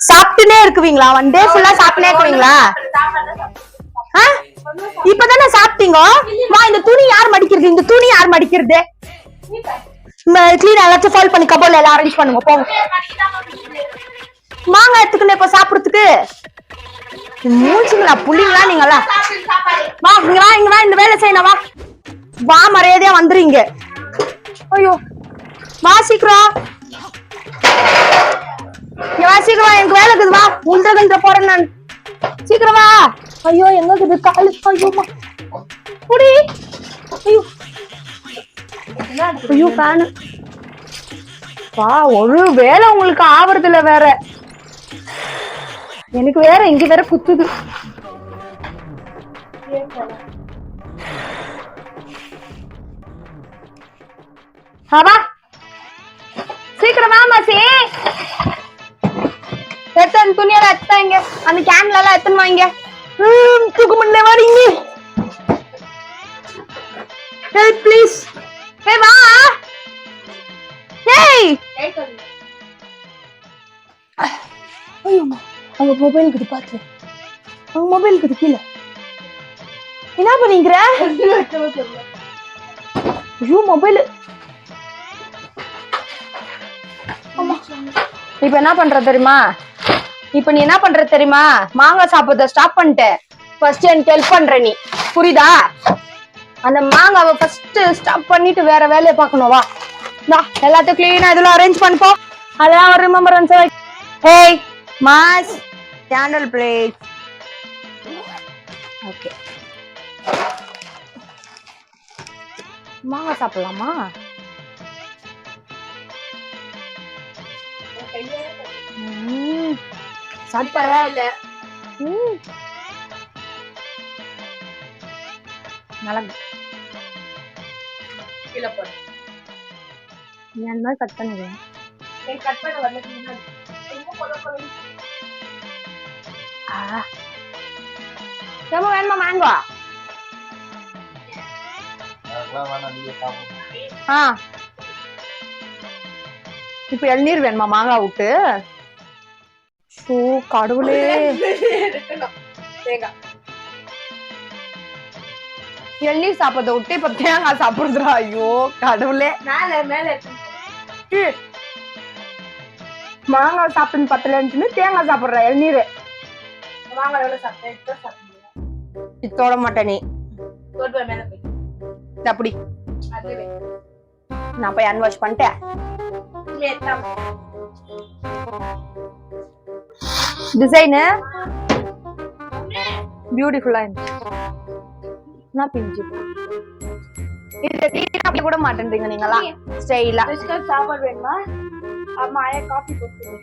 சாப்பிட்டுனே இருக்குவீங்களா? One day ஃபுல்லா சாப்பிட்டுனே இருக்குவீங்களா? இப்பதானே சாப்பிட்டீங்க? வா இந்த துணி யார் மடிக்கிறது? இந்த துணி யார் மடிக்கிறது? கிளீன் எல்லாத்தையும் ஃபால் பண்ணி கபோர்ட்ல எல்லாம் அரேஞ்ச் பண்ணுங்க போங்க. மாங்காய் எடுத்துக்கணும் இப்ப சாப்பிடுறதுக்கு. மூச்சுங்களா புள்ளிங்களா நீங்களா? வா இங்க வா இங்க வா இந்த வேலை செய்யணும் வா. வா மரியாதையா வந்துருங்க ஐயோ வா சீக்கிரம் வா சீக்கிரமா வா எனக்கு வேலை இருக்குது வா. உண்டதுன்ற போறேன் நான். சீக்கிரமா. ஐயோ எங்க இருக்குது காலு ஐயோ புடி ஐயோ. ஐயோ ஃபேனு. வா ஒரு வேலை உங்களுக்கு ஆவறதுல வேற. எனக்கு வேற இங்க வேற குத்துது. ஆ, எத்தனை துணியெல்லாம் எடுத்தாங்க. அந்த கேன்ல எல்லாம் எத்தனை வாங்க. தூக்க முடியல வரீங்க ஹெல்ப் ப்ளீஸ் ஏ வா. ஏய். ஐயோம்மா அவங்க மொபைல் இருக்குது பாத்து. அவங்க மொபைல் இருக்குது கீழே. என்ன பண்ணீங்கிற ஐயோ மொபைல் இப்ப என்ன பண்ற தெரியுமா? இப்ப நீ என்ன பண்ற தெரியுமா? மாங்காய் சாப்பிடுறத ஸ்டாப் பண்ணிட்ட. ஃபர்ஸ்ட் எனக்கு ஹெல்ப் பண்ற நீ. புரியுதா? அந்த மாங்காவை ஃபர்ஸ்ட் ஸ்டாப் பண்ணிட்டு வேற வேலையை பார்க்கணும். வா. வா எல்லாத்தையும் கிளீனா இதெல்லாம் அரேஞ்ச் பண்ணிப்போம். அதெல்லாம் ஒரு remembrance hey mass candle place okay மாங்காய் சாப்பிடலாமா? ம். சாப்பிட்டா இல்ல ம். நல்லா கீழே போடு. நீ அந்த மாதிரி கட் பண்ணிடுவேன் கட் பண்ண வரல ரொம்ப வேணுமா மேங்கோ ஆ. இப்ப இளநீர் வேணுமா மாங்காய் விட்டு? ஷோ கடவுளே. தேங்காய் இளநீர் சாப்பிட்றத விட்டு இப்ப தேங்காய் சாப்பிடுறா ஐயோ கடவுளே. மேல மேல. மாங்காய் சாப்பிட்டு பத்தலன்னு தேங்காய் சாப்பிடுற இளநீர். எவ்வளவு சாப்பிட்டேன் சாப்பிடுங்க தொட மாட்டேன் நீ. அப்படி நான் போய் அன் வாஷ் பண்ணிட்டேன். டிசைனு பியூட்டிஃபுல்லா இருந்துச்சு. நான் பிஞ்சு இது அப்படி கூட மாட்டேன்றீங்க நீங்களா ஸ்டைலா சாப்பாடு வேணுமா? அம்மா காஃபி போட்டு